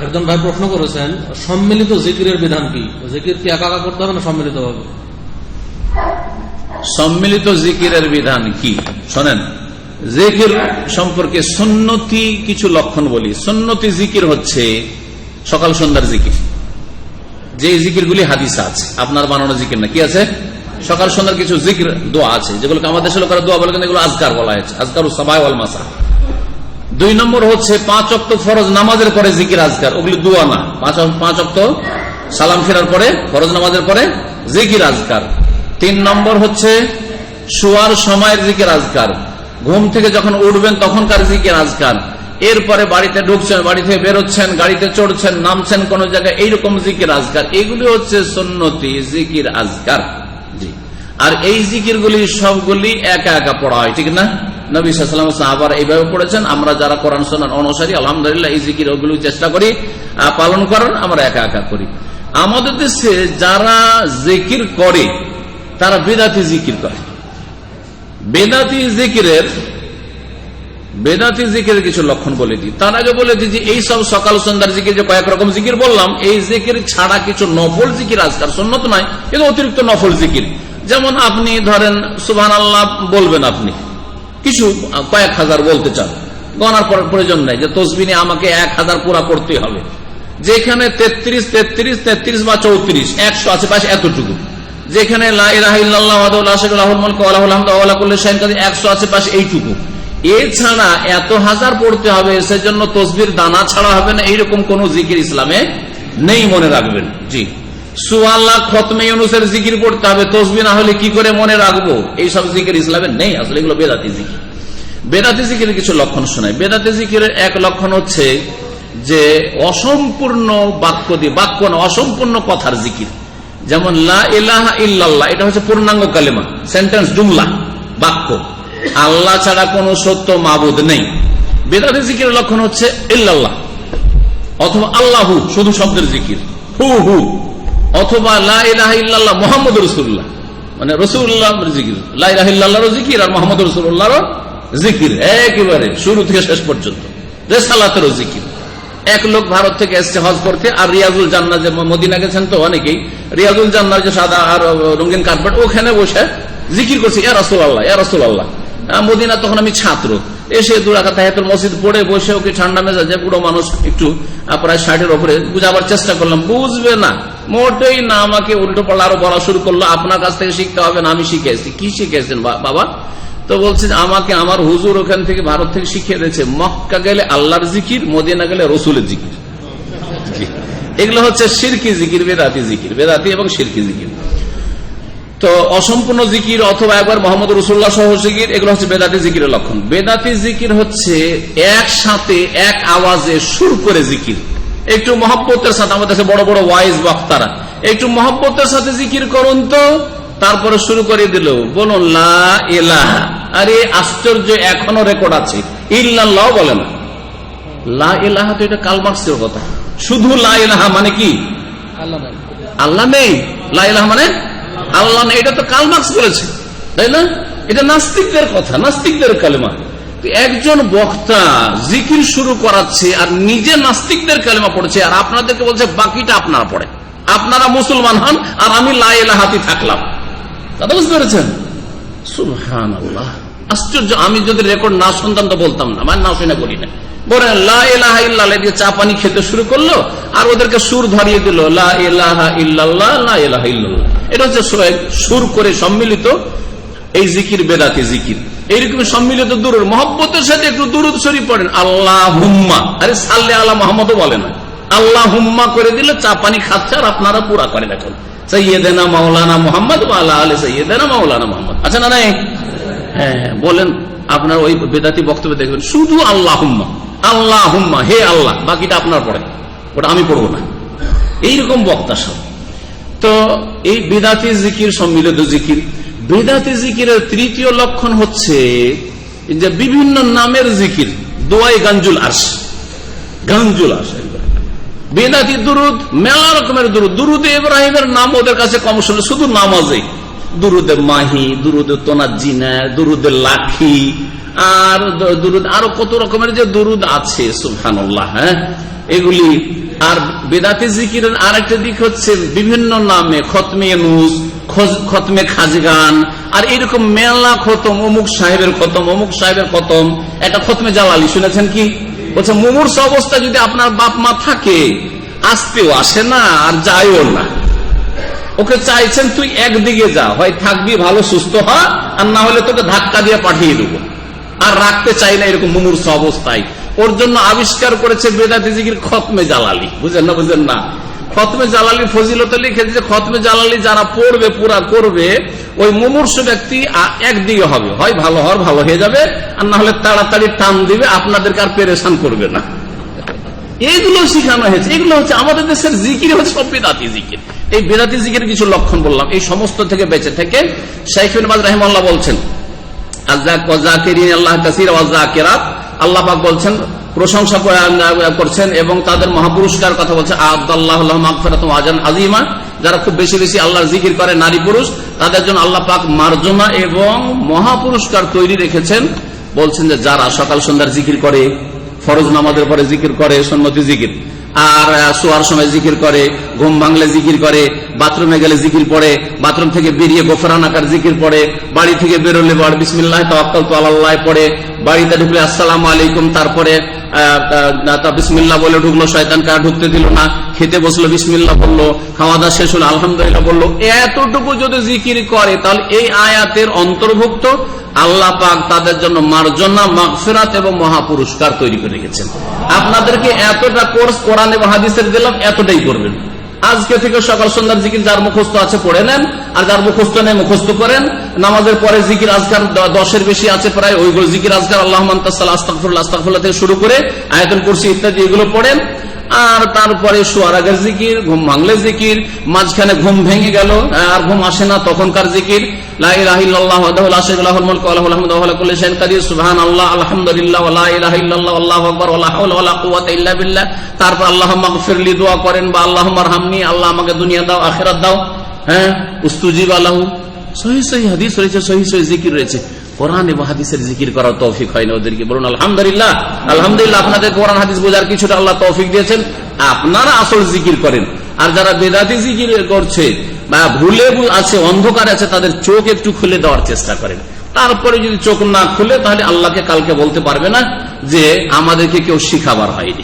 আরেকজন ভাই প্রশ্ন করেছেন, সম্মিলিত জিকিরের বিধান কি? জিকির কি একা একা করতে হবে না সম্মিলিত হবে সম্মিলিত জিকিরের বিধান কি? শোনেন, জিকির সম্পর্কে সুন্নতি কিছু লক্ষণ বলি। সুন্নতি জিকির হচ্ছে সকাল সন্ধ্যার জিকির। যে জিকিরগুলি হাদিসা আছে, আপনার বানানো জিকির না। কি আছে? সকাল সন্ধ্যার কিছু জিকির দোয়া আছে, যেগুলোকে আমাদের দেশের লোকেরা দোয়া বলে এগুলো আজকার বলা হয়েছে। আজকার সবাই মাসা দুই নম্বর হচ্ছে পাঁচ অক্ট ফরজ নামাজের পরে জিকির, আজকার। ওগুলি দোয়া না। পাঁচ পাঁচ অক্ট সালাম ফেরার পরে, ফরজ নামাজের পরে জিকির, আজকার। তিন নম্বর হচ্ছে শোয়ার সময়ের জিকির, আজকার। ঘুম থেকে যখন উঠবেন তখনকার জিকির, আজকার। এরপরে বাড়িতে ঢুকছেন, বাড়ি থেকে বেরোচ্ছেন গাড়িতে চড়ছেন, নামছেন কোন জায়গায়, এইরকম জিকির, আজকার। এগুলি হচ্ছে সন্নতি, জিকির, আজকার। জি। আর এই জিকিরগুলি সবগুলি একা একা পড়া হয়, ঠিক না? নবী সাল্লাম সাহাবার এইভাবে পড়েছেন, আমরা যারা কোরআন শোনার অনুসারী, আলহামদুলিল্লাহ, এই জিকির, ওগুলো চেষ্টা করি পালন করার, আমরা একা একা করি। আমাদের দেশে যারা জিকির করে, তারা বেদাতি জিকির করে। বেদাতি জিকিরের বেদাতি জিকিরের কিছু লক্ষণ বলে দিই। তার আগে বলে দিই যে, এই সব সকাল সন্ধ্যার জিকির যে কয়েক রকম জিকির বললাম, এই জিকির ছাড়া কিছু নফল জিকির আজকাল সন্ন্যত নয়, কিন্তু অতিরিক্ত নফল জিকির। যেমন আপনি ধরেন সুবাহ আল্লাহ বলবেন আপনি। কিছু কয়েক হাজার বলতে চান। গণার পর প্রয়োজন নাই যে তসবিনে আমাকে এক হাজার পুরা করতে হবে। যেখানে তেত্রিশ তেত্রিশ তেত্রিশ বা চৌত্রিশ, একশো আশেপাশে এতটুকু। যেখানে একশো আশেপাশে এইটুকু। এছাড়া এত হাজার পড়তে হবে, সেজন্য তসবির দানা ছাড়া হবে না, এইরকম কোন জিকির ইসলামে নেই মনে রাখবেন। জি। সুয়াল্লাহ খতমে ইউনুসের জিকির পড়তে হবে, তসবি না হলে কি করে মনে রাখব? এইসব জিকির ইসলামে নেই, আসলে এগুলো বেদাতি জিকির। বেদাতি জিকিরের কিছু লক্ষণ শোনায় বেদাতি জিকিরের এক লক্ষণ হচ্ছে যে অসম্পূর্ণ বাক্য দিয়ে, বাক্য না, অসম্পূর্ণ কথার জিকির। যেমন এটা হচ্ছে পূর্ণাঙ্গ কালেমা সেন্টেন্স জুমলা, বাক্য। আল্লাহ ছাড়া কোনো সত্য মাবুদ নেই। বেদাতি জিকিরের লক্ষণ হচ্ছে ইল্লাল্লাহ, অথবা আল্লাহু, শুধু শব্দের জিকির। হু হু। অথবা মানে রসুল্লাহ আর মোহাম্মদ জিকির। একেবারে শুরু থেকে শেষ পর্যন্ত। এক লোক ভারত থেকে এসছে হজ করতে আর রিয়াজুল যে মদিনা গেছেন তো অনেকেই, রিয়াজুল জান্নার যে সাদা আর রঙিন কার্পেট ওখানে বসে জিকির করছে মদিনা তখন আমি ছাত্র। এসে দুরাকা মসজিদ পড়ে বসে ওকে ঠান্ডা মেজাজে, বুড়ো মানুষ একটু প্রায় ষাটের ওপরে বুঝাবার চেষ্টা করলাম, বুঝবে না। মোটেই না আমাকে উল্টো পাল্লা আরও বলা শুরু করল। আপনার কাছ থেকে শিখতে হবে না, আমি শিখে এসেছি কি শিখেছেন বাবা? তো বলছে আমাকে আমার হুজুর ওখান থেকে ভারত থেকে শিখিয়ে দিয়েছে, মক্কা গেলে আল্লাহর জিকির, মদিনা গেলে রসুলের জিকির। এগুলো হচ্ছে সিরকি জিকির, বেদাতি জিকির, বেদাতি এবং সিরকি জিকির। তো অসম্পূর্ণ জিকির অথবা একবার মোহাম্মদ রসুল্লাহ সহ জিকির, এগুলো হচ্ছে বেদাতি জিকিরের লক্ষণ। বেদাতি জিকির হচ্ছে একসাথে এক আওয়াজে সুর করে জিকির। একটু মহব্বতের সাথে আমাদের কাছে বড় বড় ওয়াইজ বক্তারা। একটু মহব্বতের সাথে জিকির করুন তো। তারপরে শুরু করে দিল বলুন লা ইলাহা। আরে আশ্চর্য এখনও রেকর্ড আছে। ইল্লাল্লাহ বলে না লা ইলাহা তো এটা কালমার্সের কথা। শুধু লা ইলাহা মানে কি? আল্লাহ আল্লাহ নেই। লা ইলাহা মানে? আল্লাহ নেই। এটা তো কালমার্কস বলেছে তাই না? এটা নাস্তিকদের কথা নাস্তিকদের কালেমা। একজন বক্তা জিকির শুরু করাচ্ছে আর নিজে নাস্তিকদের কালেমা পড়ছে আর আপনাদেরকে বলছে, বাকিটা আপনারা পড়ে। আপনারা মুসলমান হন আর আমি লাইলাহাতি থাকলাম। দাদা বুঝতে পেরেছেন? সুবহান আল্লাহ আশ্চর্য, আমি যদি রেকর্ড না শুনতাম তো বলতাম না মানে না শুনে করি না। চা পানি খেতে শুরু করল আর ওদেরকে সুর ধরিয়ে দিল এটা হচ্ছে সুর করে সম্মিলিত এই জিকির, বেদাতি জিকির। এইরকম সম্মিলিত দূরের মহব্বতের সাথে একটু দূরত শরীফ পড়েন। আল্লাহ হুম্মা আরে সাল্লে আল্লাহ মোহাম্মদও বলে না। আল্লাহ হুম্মা করে দিলে চা পানি খাচ্ছে আর আপনারা পুরা করে দেখুন। সৈয়দেনা মাওলানা মোহাম্মদ আল্লাহ আলী সৈয়দেনা মাওলানা মোহাম্মদ। আচ্ছা না নাই হ্যাঁ বলেন, আপনার ওই বেদাতি বক্তব্য দেখবেন, শুধু আল্লাহ হুম্মা আল্লাহ হুম্মা হে আল্লাহ, বাকিটা আপনার পড়ে। ওটা আমি পড়ব না। এইরকম বক্তা সব। তো এই বেদাতি জিকির, সম্মিলিত জিকির বেদাতি জিকিরের তৃতীয় লক্ষণ হচ্ছে যে বিভিন্ন নামের জিকির, দোয়াই গাঞ্জুল আস গাঞ্জুল আস বেদাতি দুরুদ, মেলা রকমের দুরুদ। দুরুদে ইব্রাহিমের নাম ওদের কাছে কম শুনে শুধু নামাজে দুরুদে মাহি, দুরুদে তোনাজিনা দুরুদে লাখি, আর দুরুদ আরও কত রকমের যে দুরুদ আছে সুফানুল্লাহ হ্যাঁ? এগুলি আর বেদাতি জিকিরের আরেকটা দিক হচ্ছে বিভিন্ন নামে খতমে নুস খজ- খতমে খাজগান, আর এরকম মেলা খতম, অমুক সাহেবের খতম, অমুক সাহেবের খতম, একটা খতমে জালালি, শুনেছেন কি? বলছে, মুমূর্ষ অবস্থা যদি আপনার বাপ মা থাকে, আসতেও আসে না আর যায়ও না। ওকে চাইছেন, তুই একদিকে যা, হয় থাকবি ভালো, সুস্থ হ, আর না হলে তোকে ধাক্কা দিয়ে পাঠিয়ে দেবো। আর রাখতে চাই না এরকম মুমূর্ষ অবস্থায়। ওর জন্য আবিষ্কার করেছে বেদাতি জিকির খতমে জালালি। বুঝেন না বুঝেন না? খতমে জালালি ফজিলত লিখেছে যে খতমে জালালি যারা পড়বে, পুরা করবে, ওই মুমূর্ষ ব্যক্তি একদিকে হবে। হয় ভালো হওয়ার ভালো হয়ে যাবে, আর না হলে তাড়াতাড়ি টান দিবে, আপনাদেরকে আর পেরেশান করবে না। এইগুলো শিখানো হয়েছে। এগুলো হচ্ছে আমাদের দেশের জিকির হচ্ছে সব বেদাতি জিকির। এই বেদাতি জিকির কিছু লক্ষণ বললাম। এই সমস্ত থেকে বেঁচে থেকে শাইফিন রাহিমাল্লাহ বলছেন আল্লাহ কাসীর ওয়াজাকিরাত আল্লাহ পাক বলছেন, প্রশংসা করছেন এবং তাদের মহাপুরস্কার কথা বলছে আজিমা যারা খুব বেশি বেশি আল্লাহর জিকির করে, নারী পুরুষ, তাদের জন্য আল্লাহ পাক মার্জনা এবং মহাপুরস্কার তৈরি রেখেছেন। বলছেন যে, যারা সকাল সন্ধ্যার জিকির করে, ফরজ নামাজের পরে জিকির করে সন্মতি জিকির। আর শোয়ার সময় জিকির করে, ঘুম ভাঙলে জিকির করে, বাথরুমে গেলে জিকির পড়ে, বাথরুম থেকে বেরিয়ে গোফরান আকার জিকির পড়ে, বাড়ি থেকে বেরোলে বিসমিল্লাহ তাওয়াক্কাল তো আল্লাহ পড়ে বাড়িতে ঢুকলে আসসালামু আলাইকুম, তারপরে বিসমিল্লাহ বলে ঢুকলো, শয়তান কার ঢুকতে দিল না, খেতে বসল, বিসমিল্লাহ বলল, খাওয়া দাওয়া শেষ হলো, আলহামদুলিল্লাহ বলল, এতটুকু যদি জিকির করে, তাহলে এই আয়াতের অন্তর্ভুক্ত আল্লাহ পাক তাদের জন্য মার্জনা, মাগফিরাত এবং মহাপুরস্কার তৈরি করে রেখেছেন। আপনাদেরকে এতটা কোর্স কোরআন এবং হাদিসের দিলাম এতটাই করবেন। আজকে থেকে সকাল সন্ধ্যার জিকির যার মুখস্থ আছে পড়ে নেন, আর যার মুখস্থ নেই, মুখস্থ করেন। নামাজের পরে জিকির আজকার দশের বেশি আছে প্রায় ওইগুলো জিকির আজকার আল্লাহ আস্তাকফুল্লাহ আস্তাকফুল্লাহ থেকে শুরু করে আয়তন কুরসি ইত্যাদি এগুলো পড়েন। আর তারপরে শোয়ার আগের জিকির, ঘুম ভাঙলে জিকির, মাঝখানে ঘুম ভেঙে গেল, আর ঘুম আসে না তখনকার জিকির। আল্লাহু তারপর আল্লাহুম্মা গফিরলি দোয়া করেন, বা আল্লাহুম্মা আরহামনি আল্লাহ আমাকে দুনিয়া দাও, আখিরাত দাও। হ্যাঁ উস্তুজিব আলাহু। সহি সহি হাদিস রয়েছে, সহি সহি জিকির রয়েছে। কোরআন এবং হাদিসের জিকির করার তৌফিক হয় ওদেরকে। বলুন, আলহামদুলিল্লাহ। আলহামদুলিল্লাহ, আপনাদের কোরআন হাদিস বোঝার কিছুটা আল্লাহ তৌফিক দিয়েছেন। আপনারা আসল জিকির করেন। আর যারা বেদাতি জিকির করছে বা ভুলে আছে, অন্ধকার আছে, তাদের চোখ একটু খুলে দেওয়ার চেষ্টা করেন। তারপরে যদি চোখ না খুলে, তাহলে আল্লাহকে কালকে বলতে পারবে না যে, আমাদেরকে কেউ শিখাবার হয়নি।